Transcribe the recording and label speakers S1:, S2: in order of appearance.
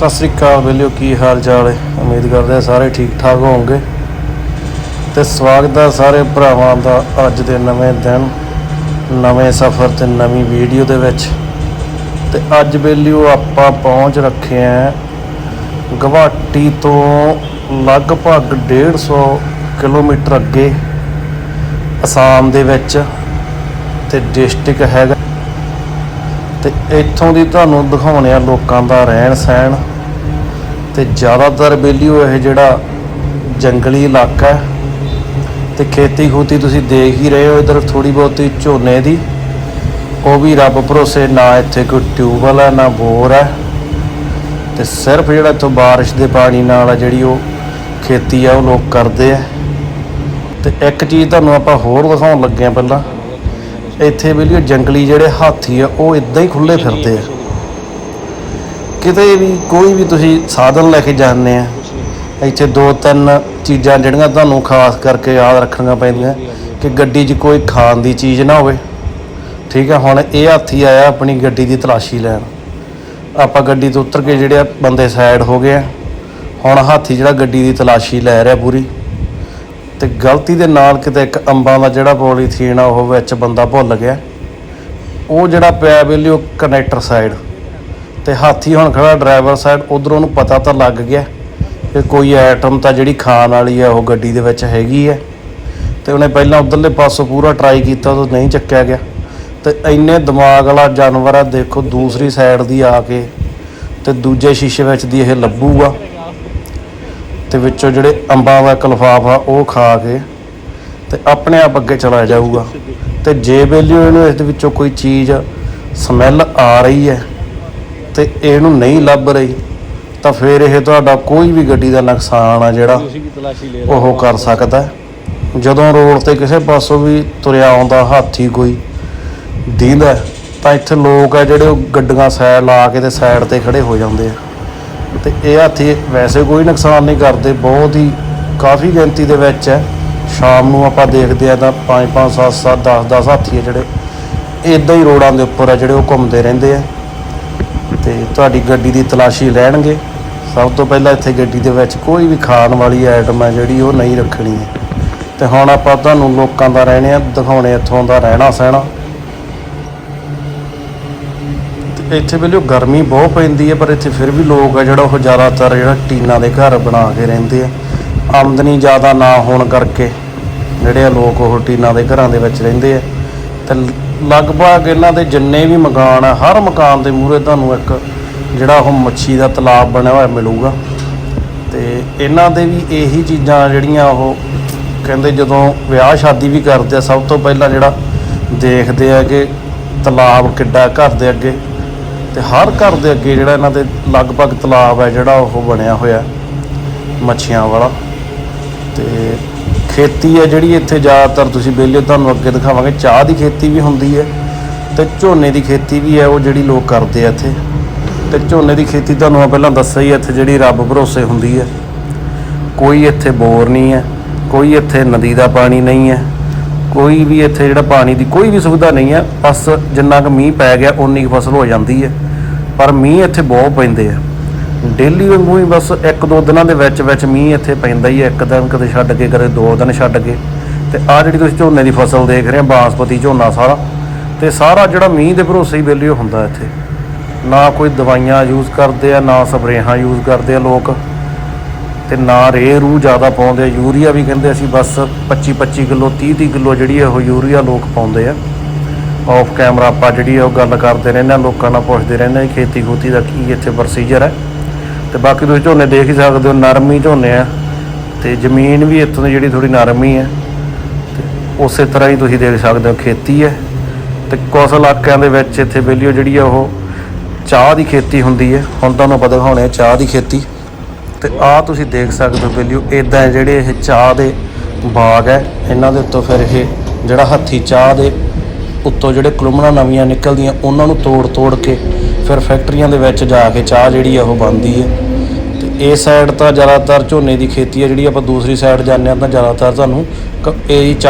S1: ਸਤਿ ਸ੍ਰੀ ਅਕਾਲ ਵੇਲਿਓ ਕੀ ਹਾਲ ਚਾਲ ਹੈ? ਉਮੀਦ ਕਰਦੇ ਹਾਂ ਸਾਰੇ ਠੀਕ ਠਾਕ ਹੋਵੋਗੇ। ਤੇ ਸਵਾਗਤ ਹੈ ਸਾਰੇ ਭਰਾਵਾਂ ਦਾ ਅੱਜ ਦੇ ਨਵੇਂ ਦਿਨ, ਨਵੇਂ ਸਫ਼ਰ ਤੇ ਨਵੀਂ ਵੀਡੀਓ ਦੇ ਵਿੱਚ। ਤੇ ਅੱਜ ਵੇਲਿਓ ਆਪਾਂ ਪਹੁੰਚ ਰੱਖੇ ਆਂ ਗੁਵਾਹਾਟੀ ਤੋਂ ਲਗਭਗ 150 ਕਿਲੋਮੀਟਰ ਅੱਗੇ ਅਸਾਮ ਦੇ ਵਿੱਚ ਤੇ ਡਿਸਟ੍ਰਿਕਟ ਹੈਗਾ। ਤੇ ਇੱਥੋਂ ਦੀ ਤੁਹਾਨੂੰ ਦਿਖਾਉਣੇ ਆ ਲੋਕਾਂ ਦਾ ਰਹਿਣ ਸਹਿਣ ਤੇ ਜ਼ਿਆਦਾਤਰ ਬੇਲੀਓ ਇਹ ਜਿਹੜਾ ਜੰਗਲੀ ਇਲਾਕਾ ਹੈ ਤੇ ਖੇਤੀ ਖੂਤੀ ਤੁਸੀਂ ਦੇਖ ਹੀ ਰਹੇ ਹੋ ਇਧਰ ਥੋੜੀ ਬਹੁਤੀ ਝੋਨੇ ਦੀ। ਉਹ ਵੀ ਰੱਬ ਭਰੋਸੇ, ਨਾ ਇੱਥੇ ਕੋਈ ਟਿਊਬਵੈਲ ਹੈ, ਨਾ ਬੋਰ ਹੈ। ਤੇ ਸਿਰਫ ਜਿਹੜਾ ਇੱਥੋਂ ਬਾਰਿਸ਼ ਦੇ ਪਾਣੀ ਨਾਲ ਆ ਜਿਹੜੀ ਉਹ ਖੇਤੀ ਆ, ਉਹ ਲੋਕ ਕਰਦੇ ਆ। ਤੇ ਇੱਕ ਚੀਜ਼ ਤੁਹਾਨੂੰ ਆਪਾਂ ਹੋਰ ਦਿਖਾਉਣ ਲੱਗੇ ਆ ਪਹਿਲਾਂ। ਇੱਥੇ ਵੀ ਜੰਗਲੀ ਜਿਹੜੇ ਹਾਥੀ ਆ, ਉਹ ਇਦਾਂ ਹੀ ਖੁੱਲੇ ਫਿਰਦੇ ਆ। ਕਿਤੇ ਵੀ ਕੋਈ ਵੀ ਤੁਸੀਂ ਸਾਧਨ ਲੈ ਕੇ ਜਾਂਦੇ ਆ ਇੱਥੇ ਦੋ ਤਿੰਨ ਚੀਜ਼ਾਂ ਜਿਹੜੀਆਂ ਤੁਹਾਨੂੰ ਖਾਸ ਕਰਕੇ ਯਾਦ ਰੱਖਣੀਆਂ ਪੈਂਦੀਆਂ ਕਿ ਗੱਡੀ 'ਚ ਕੋਈ ਖਾਣ ਦੀ ਚੀਜ਼ ਨਾ ਹੋਵੇ। ਠੀਕ ਹੈ ਹੁਣ ਇਹ ਹਾਥੀ ਆਇਆ ਆਪਣੀ ਗੱਡੀ ਦੀ ਤਲਾਸ਼ੀ ਲੈਣ। ਆਪਾਂ ਗੱਡੀ ਤੋਂ ਉਤਰ ਕੇ ਜਿਹੜੇ ਆ ਬੰਦੇ ਸਾਈਡ ਹੋ ਗਏ ਆ ਹੁਣ ਹਾਥੀ ਜਿਹੜਾ ਗੱਡੀ ਦੀ ਤਲਾਸ਼ੀ ਲੈ ਰਿਹਾ ਪੂਰੀ ਤੇ ਗਲਤੀ ਦੇ ਨਾਲ ਕਿਤੇ ਇੱਕ ਅੰਬਾਂ ਦਾ ਜਿਹੜਾ ਪੋਲੀਥੀਨ ਆ ਉਹ ਵਿੱਚ ਬੰਦਾ ਭੁੱਲ ਗਿਆ। ਉਹ ਜਿਹੜਾ ਪਿਆ ਵੇਲੇ ਉਹ ਕਨੈਕਟਰ ਸਾਈਡ ਤੇ ਹਾਥੀ ਹੁਣ ਖੜਾ ਡਰਾਈਵਰ ਸਾਈਡ, ਉਧਰੋਂ ਉਹਨੂੰ ਪਤਾ ਤਾਂ ਲੱਗ ਗਿਆ ਕਿ ਕੋਈ ਆਈਟਮ ਤਾਂ ਜਿਹੜੀ ਖਾਣ ਵਾਲੀ ਆ, ਉਹ ਗੱਡੀ ਦੇ ਵਿੱਚ ਹੈਗੀ ਹੈ ਤੇ ਉਹਨੇ ਪਹਿਲਾਂ ਉਧਰਲੇ ਪਾਸੋਂ ਪੂਰਾ ਟਰਾਈ ਕੀਤਾ ਉਹ ਨਹੀਂ ਚੱਕਿਆ ਗਿਆ। ਤੇ ਇੰਨੇ ਦਿਮਾਗ ਵਾਲਾ ਜਾਨਵਰ ਆ, ਦੇਖੋ ਦੂਸਰੀ ਸਾਈਡ ਦੀ ਆ ਕੇ, ਤੇ ਦੂਜੇ ਸ਼ੀਸ਼ੇ ਵਿੱਚ ਦੀ ਇਹ ਲੱਭੂਗਾ ਤੇ ਵਿੱਚੋਂ ਜਿਹੜੇ ਅੰਬਾਂ ਦਾ ਇੱਕ ਲਿਫਾਫਾ ਉਹ ਖਾ ਕੇ, ਤੇ ਆਪਣੇ ਆਪ ਅੱਗੇ ਚਲਾ ਜਾਊਗਾ। ਤੇ ਜੇ ਵੇਲਿਓ ਇਹਨੂੰ ਇਸ ਦੇ ਵਿੱਚੋਂ ਕੋਈ ਚੀਜ਼ ਸਮੈਲ ਆ ਰਹੀ ਹੈ ਤੇ ਇਹਨੂੰ ਨਹੀਂ ਲੱਭ ਰਹੀ ਤਾਂ ਫਿਰ ਇਹ ਤੁਹਾਡਾ ਕੋਈ ਵੀ ਗੱਡੀ ਦਾ ਨੁਕਸਾਨ ਆ ਜਿਹੜਾ
S2: ਤੁਸੀਂ ਕੀ ਤਲਾਸ਼ੀ ਲੈ
S1: ਉਹ ਕਰ ਸਕਦਾ। ਜਦੋਂ ਰੋਡ ਤੇ ਕਿਸੇ ਪਾਸੋਂ ਵੀ ਤੁਰਿਆ ਆਉਂਦਾ ਹਾਥੀ ਕੋਈ ਦੀਂਦਾ ਤਾਂ ਇੱਥੇ ਲੋਕ ਆ ਜਿਹੜੇ ਉਹ ਗੱਡੀਆਂ ਸਾਈਡ ਲਾ ਕੇ ਤੇ ਸਾਈਡ ਤੇ ਖੜੇ ਹੋ ਜਾਂਦੇ ਆ। ਤੇ ਇਹ ਹਾਥੀ ਵੈਸੇ ਕੋਈ ਨੁਕਸਾਨ ਨਹੀਂ ਕਰਦੇ ਬਹੁਤ ਹੀ ਕਾਫੀ ਗਿਣਤੀ ਦੇ ਵਿੱਚ ਹੈ। ਸ਼ਾਮ ਨੂੰ ਆਪਾਂ ਦੇਖਦੇ ਆ ਤਾਂ 5 5 7 7 10 10 ਹਾਥੀ ਆ ਜਿਹੜੇ ਇਦਾਂ ਹੀ ਰੋਡਾਂ ਦੇ ਉੱਪਰ ਆ ਜਿਹੜੇ ਉਹ ਘੁੰਮਦੇ ਰਹਿੰਦੇ ਆ। ਤੇ ਤੁਹਾਡੀ ਗੱਡੀ ਦੀ ਤਲਾਸ਼ੀ ਲੈਣਗੇ। ਸਭ ਤੋਂ ਪਹਿਲਾਂ ਇੱਥੇ ਗੱਡੀ ਦੇ ਵਿੱਚ ਕੋਈ ਵੀ ਖਾਣ ਵਾਲੀ ਆਈਟਮ ਹੈ ਜਿਹੜੀ ਉਹ ਨਹੀਂ ਰੱਖਣੀ ਹੈ। ਤੇ ਹੁਣ ਆਪਾਂ ਤੁਹਾਨੂੰ ਲੋਕਾਂ ਦਾ ਰਹਿਣੇ ਆ, ਦਿਖਾਉਣੇ ਇੱਥੋਂ ਦਾ ਰਹਿਣਾ ਸਹਿਣਾ। ਇੱਥੇ ਵੇਲੇ ਗਰਮੀ ਬਹੁਤ ਪੈਂਦੀ ਹੈ, ਪਰ ਇੱਥੇ ਫਿਰ ਵੀ ਲੋਕ ਆ ਜਿਹੜਾ ਉਹ ਜ਼ਿਆਦਾਤਰ ਜਿਹੜਾ ਟੀਨਾਂ ਦੇ ਘਰ ਬਣਾ ਕੇ ਰਹਿੰਦੇ ਆ। ਆਮਦਨੀ ਜ਼ਿਆਦਾ ਨਾ ਹੋਣ ਕਰਕੇ ਜਿਹੜੇ ਆ ਲੋਕ ਉਹ ਟੀਨਾਂ ਦੇ ਘਰਾਂ ਦੇ ਵਿੱਚ ਰਹਿੰਦੇ ਆ। ਤੇ ਲਗਭਗ ਇਹਨਾਂ ਦੇ ਜਿੰਨੇ ਵੀ ਮਕਾਨ ਆ, ਹਰ ਮਕਾਨ ਦੇ ਮੂਹਰੇ ਤੁਹਾਨੂੰ ਇੱਕ ਜਿਹੜਾ ਉਹ ਮੱਛੀ ਦਾ ਤਲਾਬ ਬਣਿਆ ਹੋਇਆ ਮਿਲੂਗਾ। ਤੇ ਇਹਨਾਂ ਦੇ ਵੀ ਇਹੀ ਚੀਜ਼ਾਂ ਜਿਹੜੀਆਂ ਉਹ ਕਹਿੰਦੇ ਜਦੋਂ ਵਿਆਹ ਸ਼ਾਦੀ ਵੀ ਕਰਦੇ ਆ, ਸਭ ਤੋਂ ਪਹਿਲਾਂ ਜਿਹੜਾ ਦੇਖਦੇ ਆ ਕਿ ਤਲਾਬ ਕਿੱਡਾ ਘਰ ਦੇ ਅੱਗੇ ਤੇ ਹਰ ਘਰ ਦੇ ਅੱਗੇ ਜਿਹੜਾ ਇਹਨਾਂ ਦੇ ਲਗਭਗ ਤਲਾਬ ਹੈ ਜਿਹੜਾ ਉਹ ਬਣਿਆ ਹੋਇਆ ਮੱਛੀਆਂ ਵਾਲਾ। ਤੇ ਖੇਤੀ ਹੈ ਜਿਹੜੀ ਇੱਥੇ ਜ਼ਿਆਦਾਤਰ ਤੁਸੀਂ ਬੇਲੇ ਤੁਹਾਨੂੰ ਅੱਗੇ ਦਿਖਾਵਾਂਗੇ। ਚਾਹ ਦੀ ਖੇਤੀ ਵੀ ਹੁੰਦੀ ਹੈ ਤੇ ਝੋਨੇ ਦੀ ਖੇਤੀ ਵੀ ਹੈ, ਉਹ ਜਿਹੜੀ ਲੋਕ ਕਰਦੇ ਆ ਇੱਥੇ। ਤੇ ਝੋਨੇ ਦੀ ਖੇਤੀ ਤੁਹਾਨੂੰ ਮੈਂ ਪਹਿਲਾਂ ਦੱਸਿਆ ਹੀ, ਇੱਥੇ ਜਿਹੜੀ ਰੱਬ ਭਰੋਸੇ ਹੁੰਦੀ ਹੈ। ਕੋਈ ਇੱਥੇ ਬੋਰ ਨਹੀਂ ਹੈ, ਕੋਈ ਇੱਥੇ ਨਦੀ ਦਾ ਪਾਣੀ ਨਹੀਂ ਹੈ, ਕੋਈ ਵੀ ਇੱਥੇ ਜਿਹੜਾ ਪਾਣੀ ਦੀ ਕੋਈ ਵੀ ਸੁਵਿਧਾ ਨਹੀਂ ਹੈ। ਬਸ ਜਿੰਨਾ ਕੁ ਮੀਂਹ ਪੈ ਗਿਆ ਉਨੀ ਕੁ ਫਸਲ ਹੋ ਜਾਂਦੀ ਹੈ। ਪਰ ਮੀਂਹ ਇੱਥੇ ਬਹੁਤ ਪੈਂਦੇ ਆ। ਡੇਲੀ ਵਾਂਗੂ ਹੀ ਬਸ ਇੱਕ ਦੋ ਦਿਨਾਂ ਦੇ ਵਿੱਚ ਵਿੱਚ ਮੀਂਹ ਇੱਥੇ ਪੈਂਦਾ ਹੀ ਹੈ ਇੱਕ ਦਿਨ ਕਦੇ ਛੱਡ ਕੇ, ਕਦੇ ਦੋ ਦਿਨ ਛੱਡ ਕੇ। ਤੇ ਆ ਜਿਹੜੀ ਤੁਸੀਂ ਝੋਨੇ ਦੀ ਫਸਲ ਦੇਖ ਰਹੇ ਹੋ ਬਾਸਪਤੀ ਝੋਨਾ ਸਾਰਾ, ਤੇ ਸਾਰਾ ਜਿਹੜਾ ਮੀਂਹ ਦੇ ਭਰੋਸੇ ਹੀ ਵੇਲੇ ਹੁੰਦਾ ਇੱਥੇ। ਨਾ ਕੋਈ ਦਵਾਈਆਂ ਯੂਜ਼ ਕਰਦੇ ਆ, ਨਾ ਸਪਰੇਹਾਂ ਯੂਜ਼ ਕਰਦੇ ਆ ਲੋਕ। ਤੇ ਨਾ ਰੇ ਰੂ ਜ਼ਿਆਦਾ ਪਾਉਂਦੇ ਆ, ਯੂਰੀਆ ਵੀ ਕਹਿੰਦੇ ਅਸੀਂ ਬਸ 25 25 ਕਿਲੋ 30 30 ਕਿਲੋ ਜਿਹੜੀ ਆ, ਉਹ ਯੂਰੀਆ ਲੋਕ ਪਾਉਂਦੇ ਆ। ਆਫ ਕੈਮਰਾ ਆਪਾਂ ਜਿਹੜੀ ਆ, ਉਹ ਗੱਲ ਕਰਦੇ ਰਹਿੰਦੇ ਆ, ਲੋਕਾਂ ਨਾਲ ਪੁੱਛਦੇ ਰਹਿੰਦੇ ਆ, ਖੇਤੀ ਖੋਤੀ ਦਾ ਕੀ ਇੱਥੇ ਪ੍ਰੋਸੀਜਰ ਹੈ। ਤੇ ਬਾਕੀ ਤੁਸੀਂ ਝੋਨੇ ਦੇਖ ਹੀ ਸਕਦੇ ਹੋ, ਨਰਮੀ ਝੋਨੇ ਆ ਤੇ ਜ਼ਮੀਨ ਵੀ ਇੱਥੋਂ ਦੀ ਜਿਹੜੀ ਥੋੜੀ ਨਰਮੀ ਹੈ ਤੇ ਉਸੇ ਤਰ੍ਹਾਂ ਹੀ ਤੁਸੀਂ ਦੇਖ ਸਕਦੇ ਹੋ ਖੇਤੀ ਹੈ ਤੇ ਕੁਝ ਇਲਾਕਿਆਂ ਦੇ ਵਿੱਚ ਇੱਥੇ ਬੇਲੀਓ ਜਿਹੜੀ ਆ ਉਹ ਚਾਹ ਦੀ ਖੇਤੀ ਹੁੰਦੀ ਹੈ। ਹੁਣ ਤੁਹਾਨੂੰ ਪਤਾ ਦਿਖਾਉਣੇ ਆ ਚਾਹ ਦੀ ਖੇਤੀ ਤੇ ਆਹ ਤੁਸੀਂ ਦੇਖ ਸਕਦੇ ਹੋ ਬੇਲੀਓ ਇਦਾਂ ਜਿਹੜੇ ਇਹ ਚਾਹ ਦੇ ਬਾਗ ਹੈ, ਇਹਨਾਂ ਦੇ ਉੱਤੋਂ ਫਿਰ ਇਹ ਜਿਹੜਾ ਹੱਥੀ ਚਾਹ ਦੇ ਉੱਤੋਂ ਜਿਹੜੇ ਕਲੁਮਣਾ ਨਵੀਆਂ ਨਿਕਲਦੀਆਂ, ਉਹਨਾਂ ਨੂੰ ਤੋੜ ਤੋੜ ਕੇ ਫਿਰ ਫੈਕਟਰੀਆਂ ਦੇ ਵਿੱਚ ਜਾ ਕੇ ਚਾਹ ਜਿਹੜੀ ਆ ਉਹ ਬਣਦੀ ਹੈ ਤੇ ਇਸ ਸਾਈਡ ਤਾਂ ਜ਼ਿਆਦਾਤਰ ਝੋਨੇ ਦੀ ਖੇਤੀ ਹੈ ਜਿਹੜੀ ਆਪਾਂ ਦੂਸਰੀ ਸਾਈਡ ਜਾਂਦੇ ਹਾਂ ਤਾਂ ਜ਼ਿਆਦਾਤਰ ਤੁਹਾਨੂੰ ਕ- ਇਹ ਹੀ ਚਾਹ